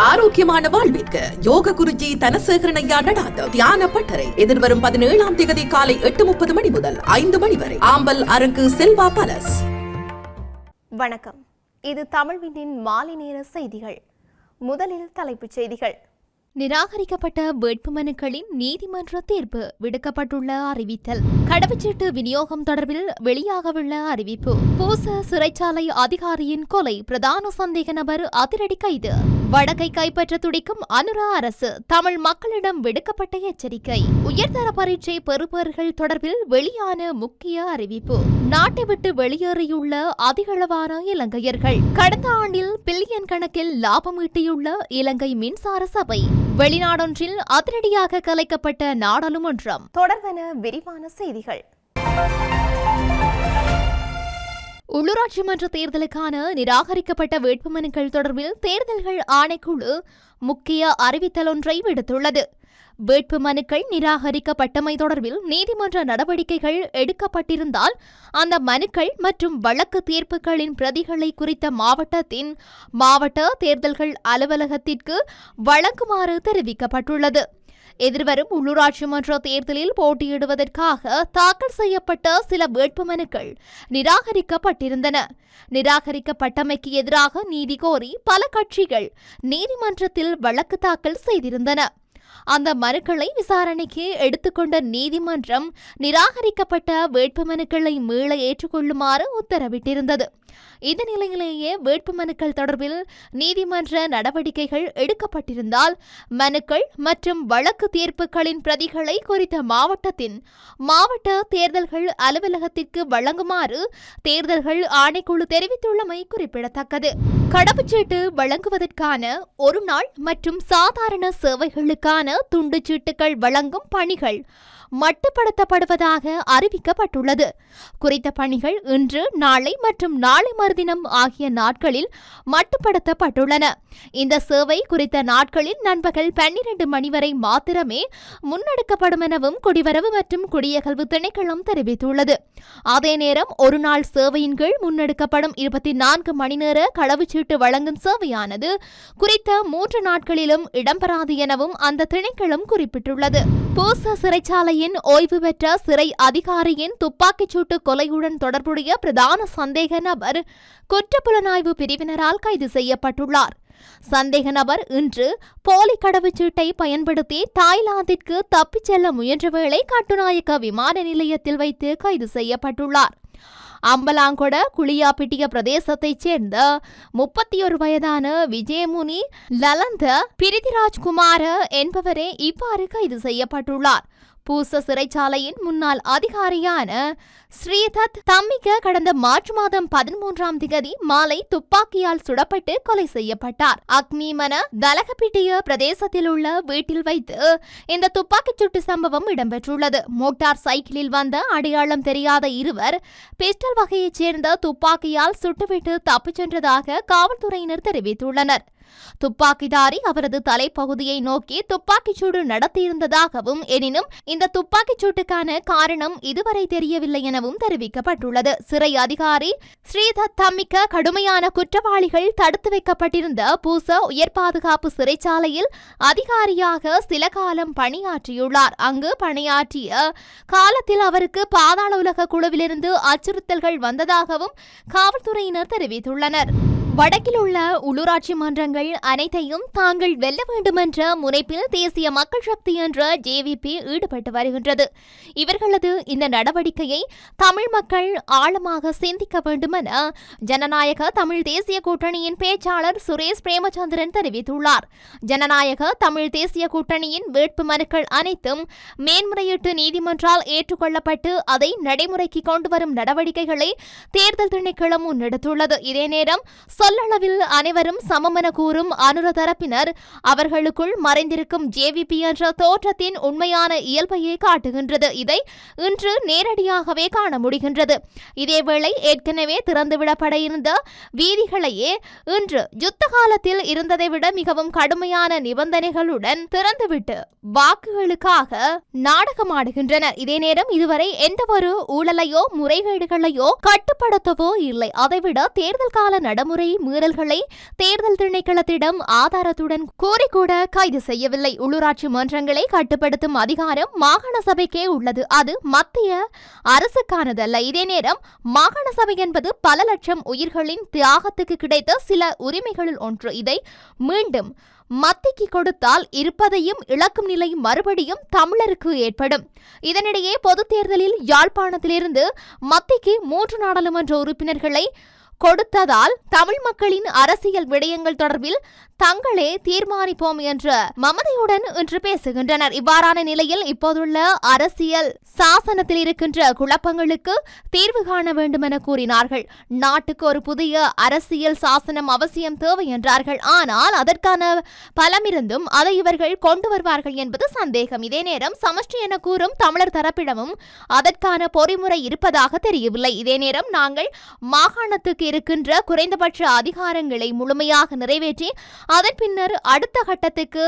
ஆரோக்கியமான வாழ்விற்கு யோக குருஜி தனசேகரனையா நடாத்த தியான பட்டறை. எதிர்வரும் பதினேழாம் தேதி காலை எட்டு முப்பது மணி முதல் ஐந்து மணி வரை. ஆம்பல் அரங்கு செல்வா பலஸ் வணக்கம். இது தமிழ்வினின் மாலை நேர செய்திகள். முதலில் தலைப்புச் செய்திகள். நிராகரிக்கப்பட்ட வேட்புமனுக்களின் நீதிமன்ற தீர்ப்பு விடுக்கப்பட்டுள்ள அறிவித்தல். கடவுச்சீட்டு விநியோகம் தொடர்பில் வெளியாகவுள்ள அறிவிப்பு. பூச சிறைச்சாலை அதிகாரியின் கொலை பிரதான சந்தேக நபர் அதிரடி கைது. வடக்கை கைப்பற்ற துடிக்கும் அனுரா அரசு தமிழ் மக்களிடம் விடுக்கப்பட்ட எச்சரிக்கை. உயர்தர பரீட்சை பெறுபவர்கள் தொடர்பில் வெளியான முக்கிய அறிவிப்பு. நாட்டை விட்டு வெளியேறியுள்ள அதிகளவான இலங்கையர்கள். கடந்த ஆண்டில் பில்லியன் கணக்கில் லாபம் ஈட்டியுள்ள இலங்கை மின்சார சபை. வெளிநாடொன்றில் அதிரடியாக கலைக்கப்பட்ட நாடாளுமன்றம். தொடர்பென விரிவான செய்திகள். உள்ளூராட்சி மன்ற தேர்தலுக்கான நிராகரிக்கப்பட்ட வேட்புமனுக்கள் தொடர்பில் தேர்தல்கள் ஆணைக்குழு முக்கிய அறிவித்தல் ஒன்றை விடுத்துள்ளது. வேட்புமனுக்கள் நிராகரிக்கப்பட்டமை தொடர்பில் நீதிமன்ற நடவடிக்கைகள் எடுக்கப்பட்டிருந்தால் அந்த மனுக்கள் மற்றும் வழக்கு தீர்ப்புகளின் பிரதிகளை குறித்த மாவட்டத்தின் மாவட்ட தேர்தல்கள் அலுவலகத்திற்கு வழங்குமாறு தெரிவிக்கப்பட்டுள்ளது. எதிர்வரும் உள்ளூராட்சி மன்ற தேர்தலில் போட்டியிடுவதற்காக தாக்கல் செய்யப்பட்ட சில வேட்புமனுக்கள் நிராகரிக்கப்பட்டிருந்தன. நிராகரிக்கப்பட்டமைக்கு எதிராக நீதி கோரி பல கட்சிகள் நீதிமன்றத்தில் வழக்கு தாக்கல் செய்திருந்தன. அந்த மனுக்களை விசாரணைக்கு எடுத்துக்கொண்ட நீதிமன்றம் நிராகரிக்கப்பட்ட வேட்புமனுக்களை மீள ஏற்றுக்கொள்ளுமாறு உத்தரவிட்டிருந்தது. இந்த நிலையிலேயே வேட்புமனுக்கள் தொடர்பில் நீதிமன்ற நடவடிக்கைகள் எடுக்கப்பட்டிருந்தால் மனுக்கள் மற்றும் வழக்கு தீர்ப்புகளின் பிரதிகளை குறித்த மாவட்டத்தின் மாவட்ட தேர்தல்கள் அலுவலகத்திற்கு வழங்குமாறு தேர்தல்கள் ஆணைக்குழு தெரிவித்துள்ளமை குறிப்பிடத்தக்கது. கடவுச்சீட்டு வழங்குவதற்கான ஒரு நாள் மற்றும் சாதாரண சேவைகளுக்கான துண்டுச்சீட்டுகள் வழங்கும் பணிகள் மட்டுப்படுத்தப்படுவதாக அறிவிக்கப்பட்டுள்ளது. குறித்த பணிகள் இன்று நாளை மற்றும் நாளை மறுதினம் ஆகிய நாட்களில் மட்டுப்படுத்தப்பட்டுள்ளன. இந்த சேவை குறித்த நாட்களில் நண்பகல் பன்னிரண்டு மணி வரை மாத்திரமே முன்னெடுக்கப்படும் எனவும் குடிவரவு மற்றும் குடியகல்வு திணைக்களம் தெரிவித்துள்ளது. அதே நேரம் ஒரு நாள் சேவையின் கீழ் முன்னெடுக்கப்படும் இருபத்தி நான்கு மணி நேர களவுச்சீட்டு வழங்கும் சேவையானது குறித்த மூன்று நாட்களிலும் இடம்பெறாது எனவும் அந்த திணைக்களம் குறிப்பிட்டுள்ளது. பூச சிறைச்சாலையின் ஓய்வு பெற்ற சிறை அதிகாரியின் துப்பாக்கிச் சூட்டு கொலையுடன் தொடர்புடைய பிரதான சந்தேக நபர் குற்றப்புலனாய்வு பிரிவினரால் கைது செய்யப்பட்டுள்ளார். சந்தேக நபர் இன்று போலி கடவுச்சீட்டை பயன்படுத்தி தாய்லாந்திற்கு தப்பிச் செல்ல முயன்ற வேளை கட்டுநாயக்க விமான நிலையத்தில் வைத்து கைது செய்யப்பட்டுள்ளார். அம்பலாங்கொட குளியாப்பிட்டிய பிரதேசத்தைச் சேர்ந்த முப்பத்தி ஒரு வயதான விஜயமுனி லலந்த பிரிதிராஜ்குமார என்பவரே இவ்வாறு கைது செய்யப்பட்டுள்ளார். பூச சிறைச்சாலையின் முன்னாள் அதிகாரியான ஸ்ரீதத் தம்மிக கடந்த மார்ச் மாதம் பதிமூன்றாம் திகதி மாலை துப்பாக்கியால் சுடப்பட்டு கொலை செய்யப்பட்டார். அக்மீமன தலகப்பிட்டிய பிரதேசத்தில் உள்ள வீட்டில் வைத்து இந்த துப்பாக்கிச் சுட்டு சம்பவம் இடம்பெற்றுள்ளது. மோட்டார் சைக்கிளில் வந்த அடையாளம் தெரியாத இருவர் பிஸ்டல் வகையைச் சேர்ந்த துப்பாக்கியால் சுட்டுவிட்டு தப்பிச் சென்றதாக காவல்துறையினர் தெரிவித்துள்ளனர். துப்பாக்கிதாரி அவரது தலைப்பகுதியை நோக்கி துப்பாக்கிச்சூடு நடத்தியிருந்ததாகவும் எனினும் இந்த துப்பாக்கிச் சூட்டுக்கான காரணம் இதுவரை தெரியவில்லை எனவும் தெரிவிக்கப்பட்டுள்ளது. சிறை அதிகாரி ஸ்ரீதத் தம்மிக்க கடுமையான குற்றவாளிகள் தடுத்து வைக்கப்பட்டிருந்த பூச உயர் பாதுகாப்பு சிறைச்சாலையில் அதிகாரியாக சில காலம் பணியாற்றியுள்ளார். அங்கு பணியாற்றிய காலத்தில் அவருக்கு பாதாள உலக குழுவிலிருந்து அச்சுறுத்தல்கள் வந்ததாகவும் காவல்துறையினர் தெரிவித்துள்ளனர். வடக்கில் உள்ள உள்ளூராட்சி மன்றங்கள் அனைத்தையும் தாங்கள் வெல்ல வேண்டுமென்ற முனைப்பில் தேசிய மக்கள் சக்தி என்ற ஜேவிபி ஈடுபட்டு வருகின்றது. இவர்களது இந்த நடவடிக்கையை தமிழ் மக்கள் ஆழமாக சிந்திக்க வேண்டுமென ஜனநாயக தமிழ் தேசிய கூட்டணியின் பேச்சாளர் சுரேஷ் பிரேமச்சந்திரன் தெரிவித்துள்ளார். ஜனநாயக தமிழ் தேசிய கூட்டணியின் வேட்பு மனுக்கள் அனைத்தும் மேன்முறையீட்டு நீதிமன்றால் ஏற்றுக்கொள்ளப்பட்டு அதை நடைமுறைக்கு கொண்டு வரும் நடவடிக்கைகளை தேர்தல் திணைக்களம் முன்னெடுத்துள்ளது. இதே நேரம் கொள்ளளவில் அனைவரும் சமமென கூறும் அனுர தரப்பினர் அவர்களுக்குள் மறைந்திருக்கும் ஜேவிபி என்ற தோற்றத்தின் உண்மையான இயல்பையே காட்டுகின்றது. இதை இன்று நேரடியாகவே காண முடிகின்றது. இதேவேளை ஏற்கனவே திறந்துவிடப்பட இருந்த வீதிகளையே இன்று யுத்த காலத்தில் இருந்ததை விட மிகவும் கடுமையான நிபந்தனைகளுடன் திறந்துவிட்டு வாக்குகளுக்காக நாடகமாடுகின்றனர் இதே நேரம் இதுவரை எந்தவொரு ஊழலையோ முறைகேடுகளையோ கட்டுப்படுத்தவோ இல்லை. அதைவிட தேர்தல் கால நடைமுறை மீறல்களை தேர்தல் திணைக்களத்திடம் ஆதாரத்துடன் கோரிக்கூட கைது செய்யவில்லை. உள்ளூராட்சி மன்றங்களை கட்டுப்படுத்தும் அதிகாரம் மாகாண சபைக்கே உள்ளது. அது மத்திய அரசுக்கானதல்ல. இதே நேரம் மாகாண சபை என்பது பல லட்சம் உயிர்களின் தியாகத்துக்கு கிடைத்த சில உரிமைகளில் ஒன்று. இதை மீண்டும் மத்திக்கு கொடுத்தால் இருப்பதையும் இழக்கும் நிலை மறுபடியும் தமிழருக்கு ஏற்படும். இதனிடையே பொதுத் தேர்தலில் யாழ்ப்பாணத்திலிருந்து மத்திக்கு மூன்று நாடாளுமன்ற உறுப்பினர்களை கொடுத்ததால் தமிழ் மக்களின் அரசியல் விடயங்கள் தொடர்பில் தங்களே தீர்மானிப்போம் என்ற மமதையுடன் இன்று பேசுகின்றனர். இவ்வாறான நிலையில் இப்போதுள்ள அரசியல் சாசனத்தில் இருக்கின்ற குழப்பங்களுக்கு தீர்வு காண வேண்டும் என கூறினார்கள். நாட்டுக்கு ஒரு புதிய அரசியல் சாசனம் அவசியம் தேவை என்றார்கள். ஆனால் அதற்கான பலமிருந்தும் அதை இவர்கள் கொண்டு வருவார்கள் என்பது சந்தேகம். இதே நேரம் சமஷ்டி என கூறும் தமிழர் தரப்பிடமும் அதற்கான பொறிமுறை இருப்பதாக தெரியவில்லை. இதே நேரம் நாங்கள் மாகாணத்துக்கு இருக்கின்ற குறைந்தபட்ச அதிகாரங்களை முழுமையாக நிறைவேற்றி அதன் பின்னர் அடுத்த கட்டத்துக்கு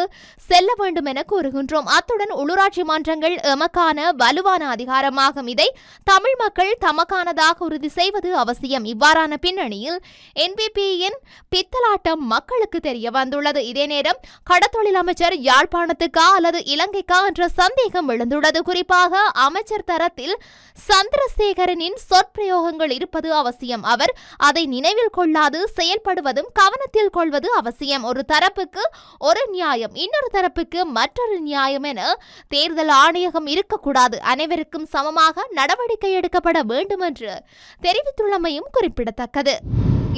செல்ல வேண்டும் என கூறுகின்றோம். அத்துடன் உள்ளூராட்சி மன்றங்கள் எமக்கான வலுவான அதிகாரமாகும். இதை தமிழ் மக்கள் தமக்கானதாக உறுதி செய்வது அவசியம். இவ்வாறான பின்னணியில் என்பிபியின் பித்தலாட்டம் மக்களுக்கு தெரிய வந்துள்ளது. இதே நேரம் கடத்தொழில் அமைச்சர் யாழ்ப்பாணத்துக்கா அல்லது இலங்கைக்கா என்ற சந்தேகம் எழுந்துள்ளது. குறிப்பாக அமைச்சர் தரத்தில் சந்திரசேகரனின் சொற்பிரயோகங்கள் இருப்பது அவசியம். அவர் அதை நினைவில் கொள்ளாது செயல்படுவதும் கவனத்தில் கொள்வது அவசியம். ஒரு தரப்புக்கு ஒரு நியாயம் இன்னொரு தரப்புக்கு மற்றொரு நியாயம் என தேர்தல் ஆணையகம் இருக்கக்கூடாது. அனைவருக்கும் சமமாக நடவடிக்கை எடுக்கப்பட வேண்டும் என்று தெரிவித்துள்ளமையும் குறிப்பிடத்தக்கது.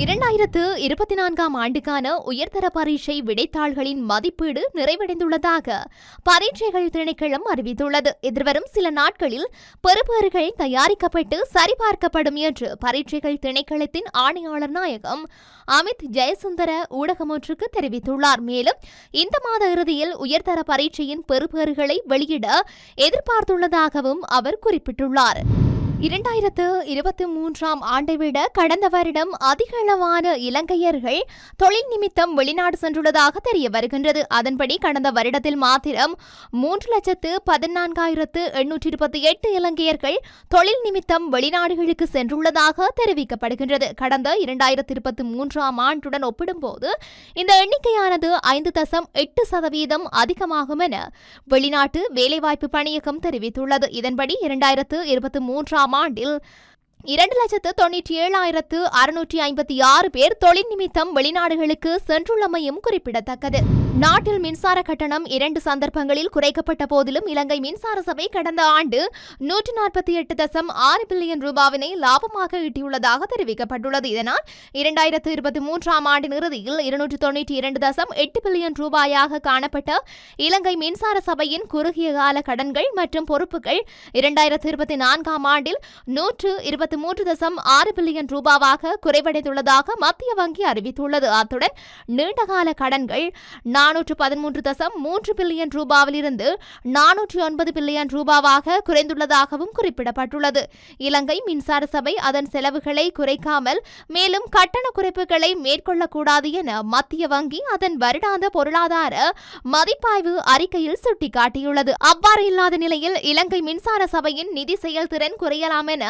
இரண்டாயிரத்து இருபத்தி நான்காம் ஆண்டுக்கான உயர்தர பரீட்சை விடைத்தாள்களின் மதிப்பீடு நிறைவடைந்துள்ளதாக பரீட்சைகள் திணைக்களம் அறிவித்துள்ளது. எதிர்வரும் சில நாட்களில் பெறுபேறுகள் தயாரிக்கப்பட்டு சரிபார்க்கப்படும் என்று பரீட்சைகள் திணைக்களத்தின் ஆணையாளர் நாயகம் அமித் ஜெயசுந்தர ஊடகம் ஒன்றுக்கு தெரிவித்துள்ளார். மேலும் இந்த மாத இறுதியில் உயர்தர பரீட்சையின் பெறுபேறுகளை வெளியிட எதிர்பார்த்துள்ளதாகவும் அவர் குறிப்பிட்டுள்ளார். இரண்டாயிரத்து இருபத்தி மூன்றாம் ஆண்டை விட கடந்த வருடம் அதிக அளவான இலங்கையர்கள் தொழில் நிமித்தம் வெளிநாடு சென்றுள்ளதாக தெரிய வருகின்றது. அதன்படி கடந்த வருடத்தில் மாத்திரம் மூன்று லட்சத்து பதினான்காயிரத்து எண்ணூற்றி இருபத்தி எட்டு இலங்கையர்கள் தொழில் நிமித்தம் வெளிநாடுகளுக்கு சென்றுள்ளதாக தெரிவிக்கப்படுகின்றது. கடந்த இரண்டாயிரத்து இருபத்தி மூன்றாம் ஆண்டுடன் ஒப்பிடும்போது இந்த எண்ணிக்கையானது ஐந்து தசம் எட்டு சதவீதம் அதிகமாகும் என வெளிநாட்டு வேலைவாய்ப்பு பணியகம் தெரிவித்துள்ளது. இதன்படி இரண்டாயிரத்து இருபத்தி மூன்றாம் ஆண்டில் இரண்டு லட்சத்து தொண்ணூற்றி ஏழாயிரத்து அறுநூற்றி ஐம்பத்தி ஆறு பேர் தொழில் நிமித்தம் வெளிநாடுகளுக்கு சென்றுள்ளமையும் குறிப்பிடத்தக்கது. நாட்டில் மின்சார கட்டணம் இரண்டு சந்தர்ப்பங்களில் குறைக்கப்பட்ட போதிலும் இலங்கை மின்சார சபை கடந்த ஆண்டு நூற்று நாற்பத்தி எட்டு தசம் ஆறு பில்லியன் ரூபாவினை லாபமாக ஈட்டியுள்ளதாக தெரிவிக்கப்பட்டுள்ளது. இதனால் இரண்டாயிரத்து இருபத்தி மூன்றாம் ஆண்டின் இறுதியில் இருநூற்று தொண்ணூற்றி இரண்டு தசம் எட்டு பில்லியன் ரூபாயாக காணப்பட்ட இலங்கை மின்சார சபையின் குறுகிய கால கடன்கள் மற்றும் பொறுப்புகள் இரண்டாயிரத்து இருபத்தி நான்காம் ஆண்டில் நூற்று இருபத்தி மூன்று தசம் ஆறு பில்லியன் ரூபாவாக குறைவடைந்துள்ளதாக மத்திய வங்கி அறிவித்துள்ளது. அத்துடன் நீண்டகால கடன்கள் நானூற்று பதிமூன்று தசம் மூன்று பில்லியன் ரூபாவிலிருந்து நானூற்றி ஒன்பது பில்லியன் ரூபாவாக குறைந்துள்ளதாகவும் குறிப்பிடப்பட்டுள்ளது. இலங்கை மின்சார சபை அதன் செலவுகளை குறைக்காமல் மேலும் கட்டண குறைப்புகளை மேற்கொள்ளக்கூடாது என மத்திய வங்கி அதன் வருடாந்த பொருளாதார மதிப்பாய்வு அறிக்கையில் சுட்டிக்காட்டியுள்ளது. அவ்வாறு இல்லாத நிலையில் இலங்கை மின்சார சபையின் நிதி செயல்திறன் குறையலாம் என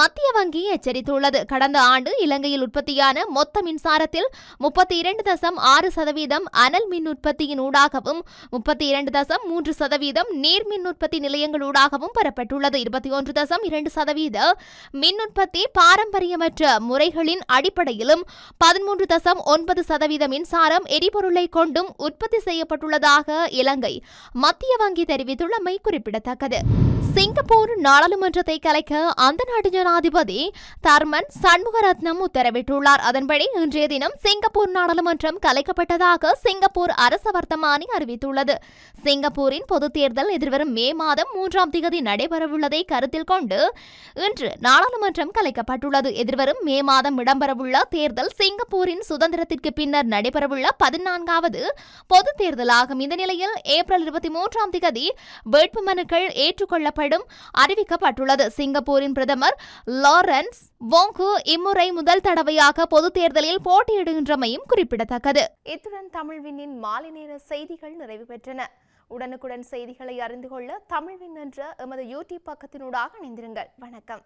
மத்திய வங்கி எச்சரித்துள்ளது. கடந்த ஆண்டு இலங்கையில் உற்பத்தியான மொத்த மின்சாரத்தில் முப்பத்தி இரண்டு தசம் ஆறு சதவீதம் அனல் மின் உற்பத்தியின் ஊடாகவும் முப்பத்தி இரண்டு தசம் மூன்று சதவீதம் நீர் மின் உற்பத்தி நிலையங்களூடாகவும் பெறப்பட்டுள்ளது. இருபத்தி ஒன்று தசம் இரண்டு சதவீத மின் உற்பத்தி பாரம்பரியமற்ற முறைகளின் அடிப்படையிலும் பதிமூன்று தசம் ஒன்பது சதவீத மின்சாரம் எரிபொருளை கொண்டும் உற்பத்தி செய்யப்பட்டுள்ளதாக இலங்கை மத்திய வங்கி தெரிவித்துள்ளமை குறிப்பிடத்தக்கது. சிங்கப்பூர் நாடாளுமன்றத்தை கலைக்க அந்த நாட்டு ஜனாதிபதி தர்மன் சண்முகரத்னம் உத்தரவிட்டுள்ளார். அதன்படி இன்றைய தினம் சிங்கப்பூர் நாடாளுமன்றம் கலைக்கப்பட்டதாக சிங்கப்பூர் அரச வர்த்தமானி அறிவித்துள்ளது. சிங்கப்பூரின் பொதுத் தேர்தல் எதிர்வரும் மே மாதம் மூன்றாம் திகதி நடைபெறவுள்ளதை கருத்தில் கொண்டு இன்று நாடாளுமன்றம் கலைக்கப்பட்டுள்ளது. எதிர்வரும் மே மாதம் இடம்பெறவுள்ள தேர்தல் சிங்கப்பூரின் சுதந்திரத்திற்கு பின்னர் நடைபெறவுள்ள பதினான்காவது பொது தேர்தலாகும். இந்த நிலையில் ஏப்ரல் இருபத்தி மூன்றாம் திகதி வேட்புமனுக்கள் ஏற்றுக்கொள்ளப்படும் அறிவிக்கப்பட்டுள்ளது. சிங்கப்பூரின் பிரதமர் லாரன்ஸ் வோங்கு இம்முறை முதல் தடவையாக பொது தேர்தலில் போட்டியிடுகின்றமையும் குறிப்பிடத்தக்கது. இத்துடன் தமிழ்வினின் மாலை நேர செய்திகள் நிறைவு பெற்றன. உடனுக்குடன் செய்திகளை அறிந்து கொள்ள தமிழ்வின் என்ற எமது யூடியூப் பக்கத்தினூடாக இணைந்திருங்கள். வணக்கம்.